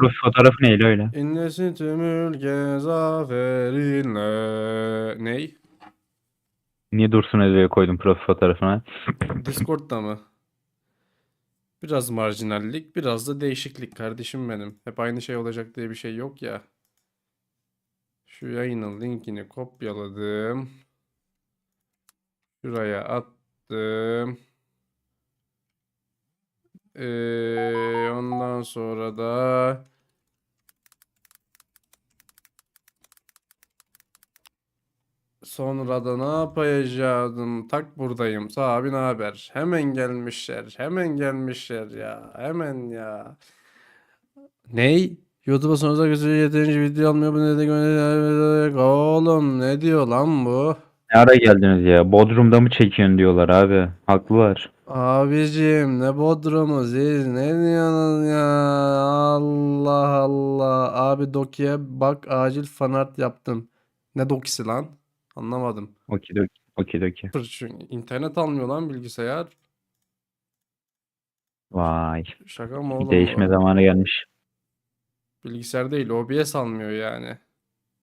profil fotoğrafı neyle öyle? İnlesin tüm ülke zaferinle. Ney? Niye Dursun Özbek'e koydun profil fotoğrafına? Discord'da mı? Biraz marjinallik, biraz da değişiklik kardeşim benim. Hep aynı şey olacak diye bir şey yok ya. Şu yayının linkini kopyaladım. Şuraya attım. Ee, ondan sonra da Sonra da ne yapacağım? Tak buradayım. Abi ne haber? Hemen gelmişler. Hemen gelmişler ya. Hemen ya. Ney? YouTube'a sonsuza kadar yeterince video almıyor. Bu ne de. Oğlum ne diyor lan bu? Ne ara geldiniz ya? Bodrum'da mı çekiyorsun diyorlar abi. Haklılar. Abicim ne Bodrum'u siz ne diyorsunuz ya? Allah Allah. Abi Doki'ye bak acil fanart yaptım. Ne Doki'si lan? Anlamadım. Okidoki. Okidoki. Sıfır çünkü internet almıyor lan bilgisayar. Vay. Şaka mı oğlum? Değişme zamanı gelmiş. Bilgisayar değil OBS almıyor yani.